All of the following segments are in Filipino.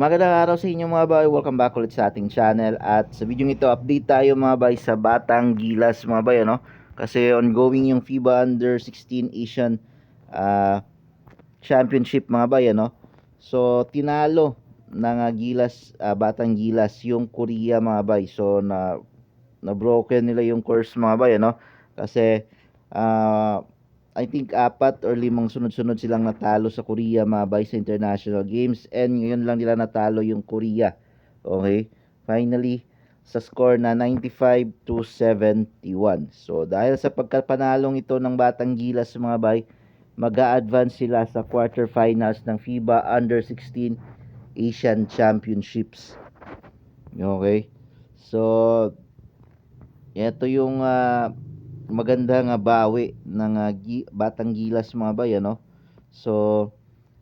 Magandang araw sa inyo mga bay. Welcome back ulit sa ating channel. At sa video ito, update tayo mga bay sa Batang Gilas mga bay. Ano? Kasi ongoing yung FIBA Under 16 Asian ah, Championship mga bay. Ano? So, tinalo ng ah, Gilas, ah, Batang Gilas yung Korea mga bay. So, na, na broken nila yung course mga bay. Ano? Kasi, ah, I think apat or limang sunod-sunod silang natalo sa Korea mga bay sa international games and ngayon lang nila natalo yung Korea. Okay? Finally, sa score na 95 to 71. So dahil sa pagkapanalong ito ng Batang Gilas mga bay, mag-a-advance sila sa quarterfinals ng FIBA Under 16 Asian Championships. Okay? So ito yung ah, magandang ah, bawi ng ah, gi- batang gilas mga bay ano? So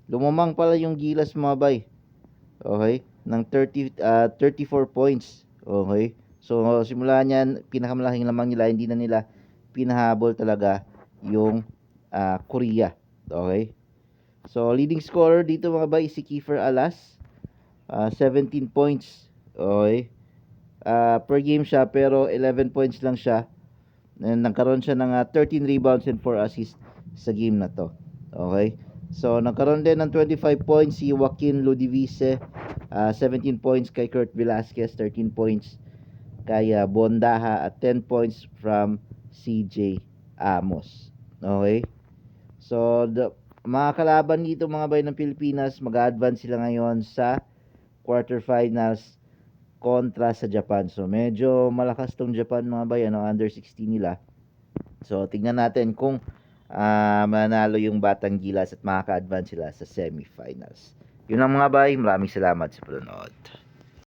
lumamang pala yung gilas mga bay. Okay? Ng 30 ah, 34 points. Okay? So simula niyan pinakamalaking lamang nila hindi na nila pinahabol talaga yung ah, Korea. Okay? So leading scorer dito mga bay si Kiefer Alas. Ah, 17 points. Okay? Ah, per game siya pero 11 points lang siya And nagkaroon siya ng ah, 13 rebounds and 4 assists sa game na to. Okay? So, nagkaroon din ng 25 points si Joaquin Ludivice, ah, 17 points kay Kurt Velasquez, 13 points kay ah, Bondaha at 10 points from CJ Amos. Okay? So, the, mga kalaban dito mga bay ng Pilipinas, mag-advance sila ngayon sa quarterfinals kontra sa Japan. So medyo malakas tong Japan mga bay, ano, under 16 nila. So tingnan natin kung ah, manalo yung Batang Gilas at makaka-advance sila sa semifinals. Yun lang mga bay, maraming salamat sa panonood.